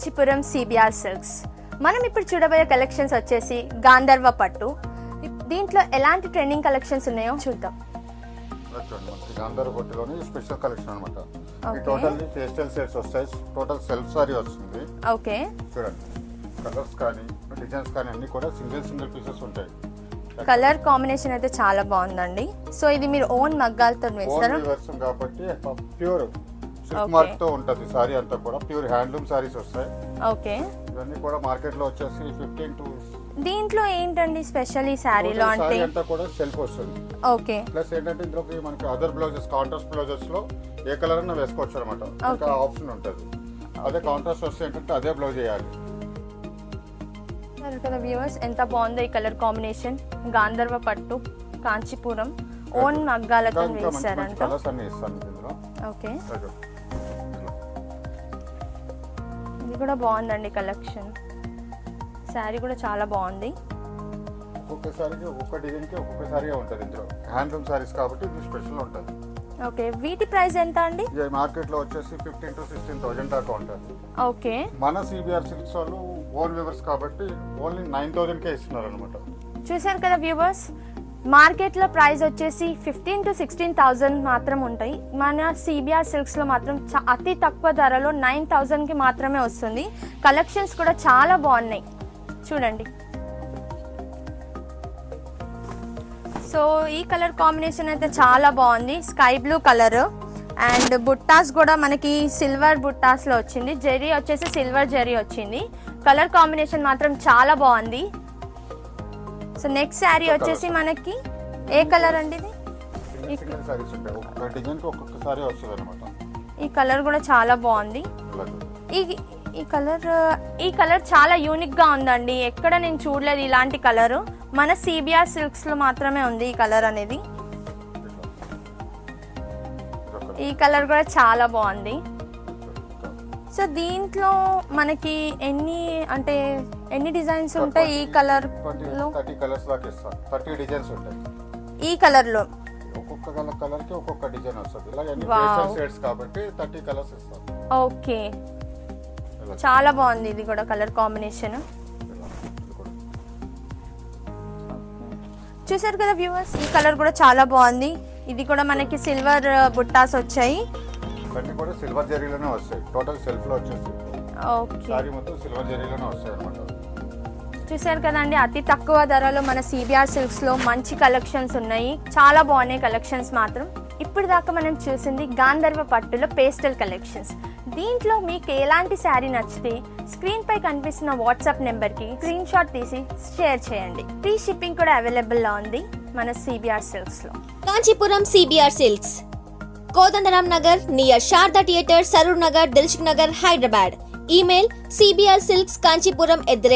Kanchipuram CBR silks. మనం ఇప్పుడు చూడబోయే కలెక్షన్స్ వచ్చేసి గాంధర్వ పట్టు. దీంట్లో ఎలాంటి ట్రెండింగ్ కలెక్షన్స్ ఉన్నాయో చూద్దాం. స్పెషల్ కలెక్షన్ అనమాట. టోటల్ సెట్స్ వస్తాయి. టోటల్ సెల్ఫ్ సారీ వస్తుంది. ఓకే. చూడండి కలర్స్ కానీ డిజైన్స్ కానీ అన్ని కూడా సింగిల్ సింగిల్ పీసెస్ ఉంటాయి. కలర్ కాంబినేషన్ అయితే చాలా బాగుందండి. సో ఇది మీరు ఓన్ మగ్గాలతో వేస్తారా? కాబట్టి ప్యూర్ సిల్క్. మార్క్తో ఉంటుంది సారీ అంతా కూడా. ప్యూర్ హ్యాండ్లూమ్ సారీస్ వస్తాయి. ఓకే. ఇవన్నీ కూడా మార్కెట్లో వచ్చేసి ఫిఫ్టీన్ టు దీంట్లో ఏంటండి స్పెషల్ ఈ శారీలో అంటే? సారీ అంతా కూడా సెల్ఫ్ వస్తుంది. ఓకే. ప్లస్ ఏంటంటే ఇందులోకి మనకి అదర్ బ్లౌజెస్ కాంట్రాస్ట్ బ్లౌజెస్లో ఏ కలర్ అన్నా వేసుకోవచ్చు అనమాట ఇంకా Okay. ఆప్షన్ ఉంటుంది. అదే కాంట్రాస్ట్ వస్తే ఏంటంటే అదే బ్లౌజ్ వేయాలి. కదా వ్యూవర్స్ ఎంత బాగుందో ఈ కలర్ కాంబినేషన్ గాంధర్వ పట్టు కాంచీపురం ఓన్ మగ్గాలతో వేస్తారంట కలర్స్ అన్ని ఇస్తాను ఇందులో. ఓకే. ఇది కూడా బాగుందండి కలెక్షన్. శారీ కూడా చాలా బాగుంది. ఒక్కొక్క సారీకి ఒక్కొక్క డిజైన్కి ఒక్కొక్క సారీ ఉంటుంది ఇందులో. హ్యాండ్లూమ్ సారీస్ కాబట్టి ఇది స్పెషల్ ఉంటుంది. ఓకే వీటి ప్రైస్ ఎంత అండి? ఇక మార్కెట్లో వచ్చేసి ఫిఫ్టీన్ టు సిక్స్టీన్ థౌసండ్ దాకా ఉంటుంది. ఓకే. మన సిబిఆర్ సిల్క్స్ వాళ్ళు ఓన్ వ్యూవర్స్ కాబట్టి ఓన్లీ నైన్ థౌసండ్ కే ఇస్తున్నారు అనమాట చూసారు కదా వ్యూవర్స్ మార్కెట్లో ప్రైస్ వచ్చేసి ఫిఫ్టీన్ టు సిక్స్టీన్ థౌజండ్ మాత్రం ఉంటాయి. మన సిబిఆర్ సిల్క్స్లో మాత్రం అతి తక్కువ ధరలో నైన్ థౌజండ్కి మాత్రమే వస్తుంది. కలెక్షన్స్ కూడా చాలా బాగున్నాయి. చూడండి. సో ఈ కలర్ కాంబినేషన్ అయితే చాలా బాగుంది. స్కై బ్లూ కలర్ అండ్ బుట్టాస్ కూడా మనకి సిల్వర్ బుట్టాస్లో వచ్చింది. జెరీ వచ్చేసి సిల్వర్ జెరీ వచ్చింది. కలర్ కాంబినేషన్ మాత్రం చాలా బాగుంది. సో నెక్స్ట్ శారీ వచ్చేసి మనకి ఏ కలర్ అండి ఇది? ఒక్కొక్క డిజైన్ వస్తుంది అనమాట ఈ కలర్ కూడా చాలా బాగుంది. ఈ ఈ కలర్ ఈ కలర్ చాలా యూనిక్గా ఉందండి. ఎక్కడ నేను చూడలేదు ఇలాంటి కలర్. మన సిబిఆర్ సిల్క్స్లో మాత్రమే ఉంది ఈ కలర్ అనేది. ఈ కలర్ కూడా చాలా బాగుంది. సో దీంట్లో మనకి ఎన్ని అంటే ఎన్ని డిజైన్స్ ఉంటాయి ఈ కలర్లో? థర్టీ కలర్స్ దాకా ఇస్తాను థర్టీ డిజైన్స్ ఉంటాయి. ఈ కలర్లో? ఒక్కొక్క కలర్ కలర్కి ఒక్కొక్క డిజైన్ వస్తుంది. ఇలా అన్ని షేడ్స్ కాబట్టి థర్టీ కలర్స్ ఇస్తాం. ఓకే. చాలా బాగుంది ఇది కూడా కలర్ కాంబినేషన్. చూసారు కదా వ్యూవర్స్ ఈ కలర్ కూడా చాలా బాగుంది. ఇది కూడా మనకి సిల్వర్ బుట్టాస్ వచ్చాయి. ఇవన్నీ కూడా సిల్వర్ జరీలోనే వస్తాయి. టోటల్ సెల్ఫ్లో వచ్చేసి. ఓకే. సారీ మొత్తం సిల్వర్ జరీలోనే వస్తాయి అనమాట చూసారు కదండి అతి తక్కువ ధరలో మన సిబిఆర్ సిల్క్స్లో మంచి కలెక్షన్స్ ఉన్నాయి. చాలా బాగున్నాయి కలెక్షన్స్ మాత్రం. ఇప్పుడు దాకా మనం చూసింది గాంధర్వ పట్టులో పేస్టల్ కలెక్షన్స్. దీంట్లో మీకు ఎలాంటి శారీ నచ్చితే స్క్రీన్ పై కనిపిస్తున్న వాట్సాప్ నెంబర్కి స్క్రీన్ షాట్ తీసి షేర్ చేయండి. ఫ్రీ షిప్పింగ్ కూడా అవైలబుల్లో ఉంది మన CBR సిల్క్స్లో Kanchipuram CBR silks. Kodandaram Nagar near Sharada theatre Saroor Nagar Dilsukh Nagar Hyderabad. Email CBR silks Kanchipuram at the